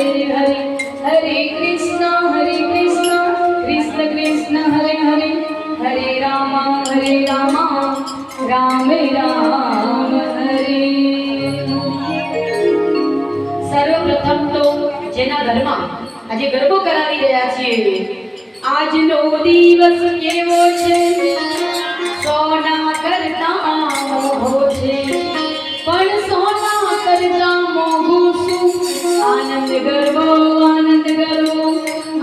હરે હરે હરે કૃષ્ણ હરે કૃષ્ણ કૃષ્ણ કૃષ્ણ, હરે હરે હરે રામ હરે રામ રામ રામ હરે. સર્વપ્રથમ તો જેના ઘરમાં આજે ગરબો કરાવી રહ્યા છીએ. આજનો દિવસ કેવો છે? સોના ગરબો આનંદ ગરબો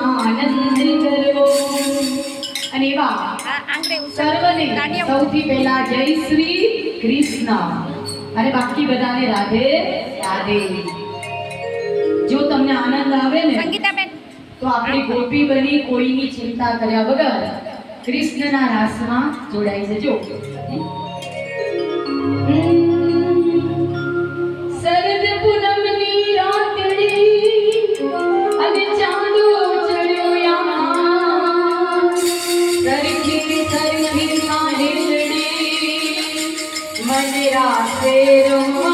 આનંદ ગરબો અને વાહ સર્વને સૌથી પહેલા જય શ્રી કૃષ્ણ અને બાકી બધાને રાધે રાધે જો તમને આનંદ આવે ને? સંગીતાબેન. તો આપણી ગોપી બની કોઈની ચિંતા કર્યા વગર કૃષ્ણના રાસમાં જોડાઈ જજો. Arrow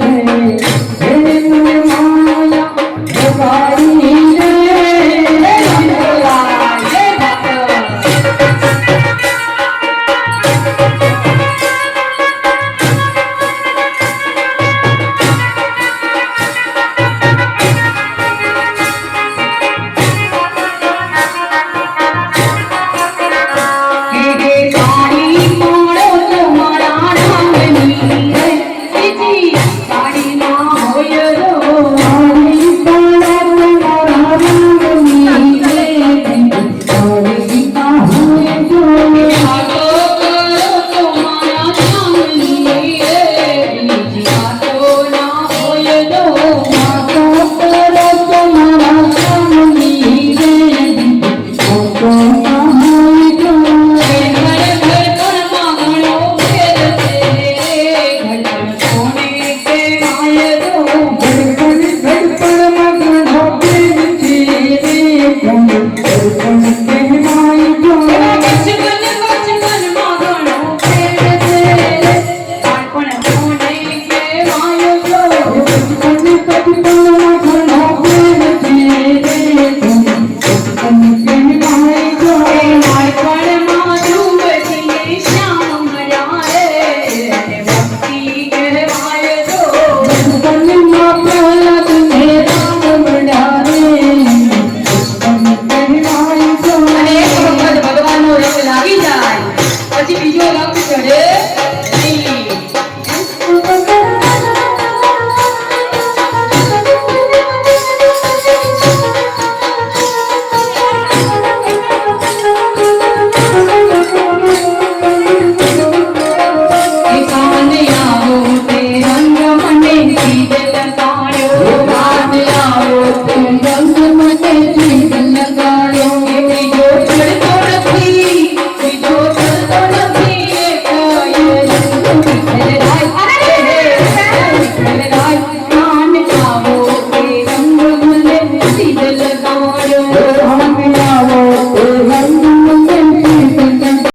Dios மதிப்பையோ வாக்குச்சாடு